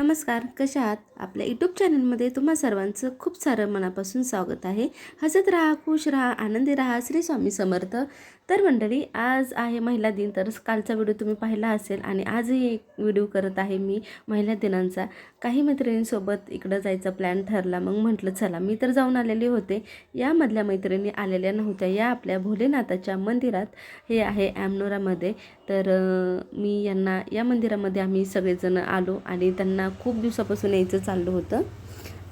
नमस्कार कशा आहात? आपल्या यूट्यूब चॅनलमध्ये तुम्हा सर्वांचं खूप सारं मनापासून स्वागत आहे. हसत राहा खुश राहा आनंदी राहा श्री स्वामी समर्थ. तर मंडळी आज आहे महिला दिन तर कालचा व्हिडिओ तुम्ही पाहिला असेल आणि आजही एक व्हिडिओ करत आहे मी महिला दिनांचा. काही मैत्रिणींसोबत इकडं जायचा प्लॅन ठरला मग म्हटलं चला मी तर जाऊन आलेले होते. यामधल्या मैत्रिणी आलेल्या नव्हत्या. या आपल्या भोलेनाथाच्या मंदिरात हे आहे ॲमनोरामध्ये. तर मी यांना या मंदिरामध्ये आम्ही सगळेजण आलो आणि त्यांना खूप दिवसापासून यायचं चाललं होतं.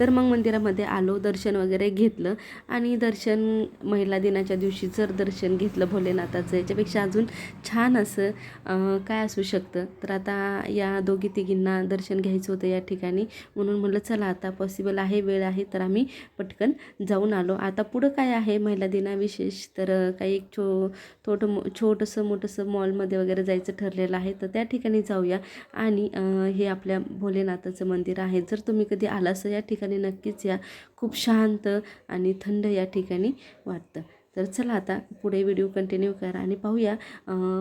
तर मग मंदिरामध्ये आलो दर्शन वगैरे घेतलं. आणि दर्शन महिला दिनाच्या दिवशी जर दर्शन घेतलं भोलेनाथाचं याच्यापेक्षा अजून छान असं काय असू शकतं. तर आता या दोघी तिघींना दर्शन घ्यायचं होतं या ठिकाणी. म्हणून म्हटलं चला आता पॉसिबल आहे वेळ आहे तर आम्ही पटकन जाऊन आलो. आता पुढं काय आहे महिला दिनाविशेष? तर काही एक छो थोडं मो छोटंसं मोठंसं मॉलमध्ये वगैरे जायचं ठरलेलं आहे. तर त्या ठिकाणी जाऊया. आणि हे आपल्या भोलेनाथाचं मंदिर आहे. जर तुम्ही कधी आला असं या ठिकाणी नक्कीच या. खूप शांत आणि थंड या ठिकाणी वाटतं. तर चला आता पुढे व्हिडिओ कंटिन्यू करा आणि पाहूया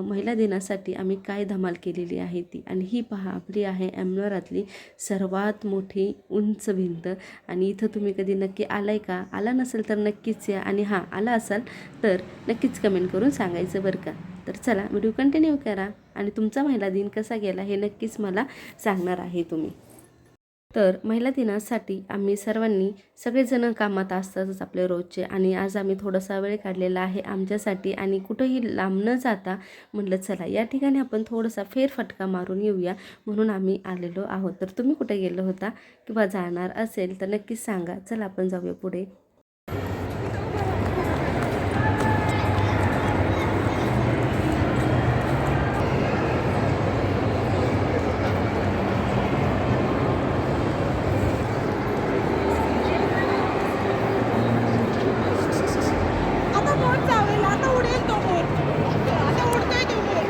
महिला दिनासाठी आम्ही काय धमाल केलेली आहे ती. आणि ही पहा आपली आहे अमनोरातली सर्वात मोठी उंच भिंत. आणि इथं तुम्ही कधी नक्की आलाय का? आला नसेल तर नक्कीच या. आणि हां आला असाल तर नक्कीच कमेंट करून सांगायचं बरं का. तर चला व्हिडिओ कंटिन्यू करा. आणि तुमचा महिला दिन कसा गेला हे नक्कीच मला सांगणार आहे तुम्ही. तर महिला दिनासाठी आम्ही सर्वांनी सगळेजण कामात असतातच आपले रोजचे. आणि आज आम्ही थोडासा वेळ काढलेला आहे आमच्यासाठी आणि कुठंही लांब न जाता म्हटलं चला या ठिकाणी आपण थोडासा फेरफटका मारून येऊया म्हणून आम्ही आलेलो आहोत. तर तुम्ही कुठे गेलो होता किंवा जाणार असेल तर नक्कीच सांगा. चला आपण जाऊया पुढे आता मोर चावेल आता उडेल तो मोर आता उडतोय तो मोर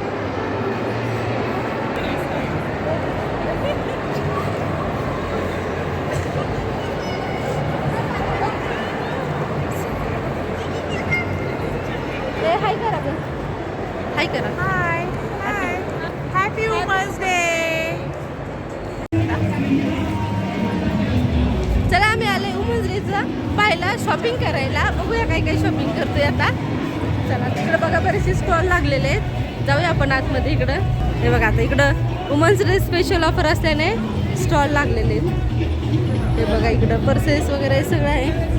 हाय करा हाय करा. Hi. Hi happy women's day. चला आम्ही आले उमंजरीचा पाहिला शॉपिंग करायला. बघूया काय काय शॉपिंग करतोय आता. चला तिकडं बघा बरेचसे स्टॉल लागलेले आहेत. जाऊया आपण आतमध्ये इकडं. हे बघा आता इकडं वुमन्स डे स्पेशल ऑफर असल्याने स्टॉल लागलेले आहेत. हे बघा इकडं पर्सेस वगैरे सगळं आहे.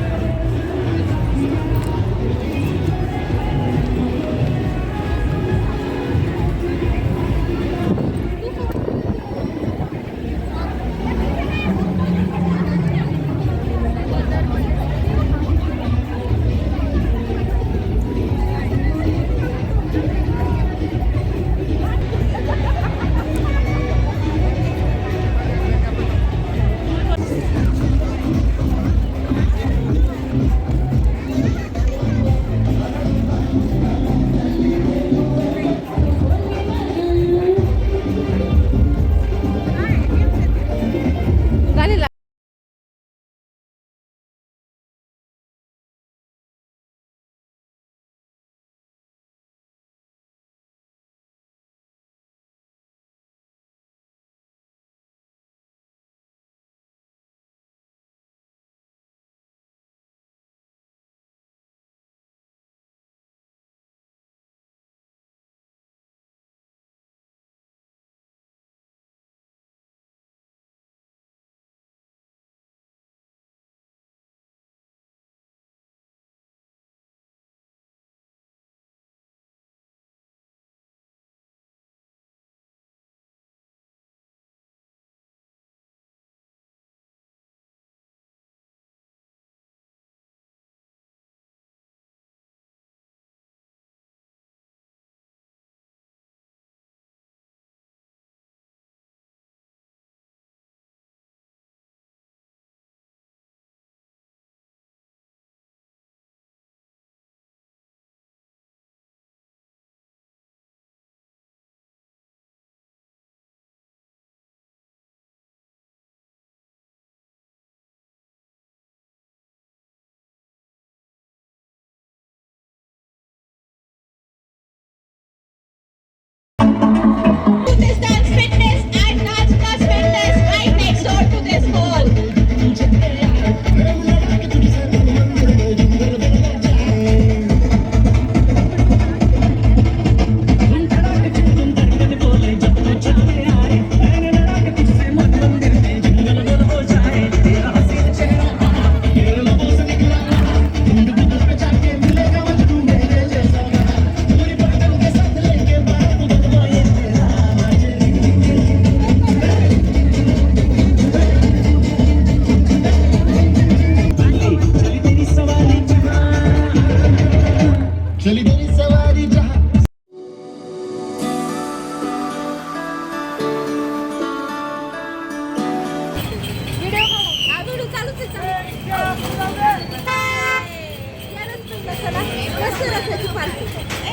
hacer a tu.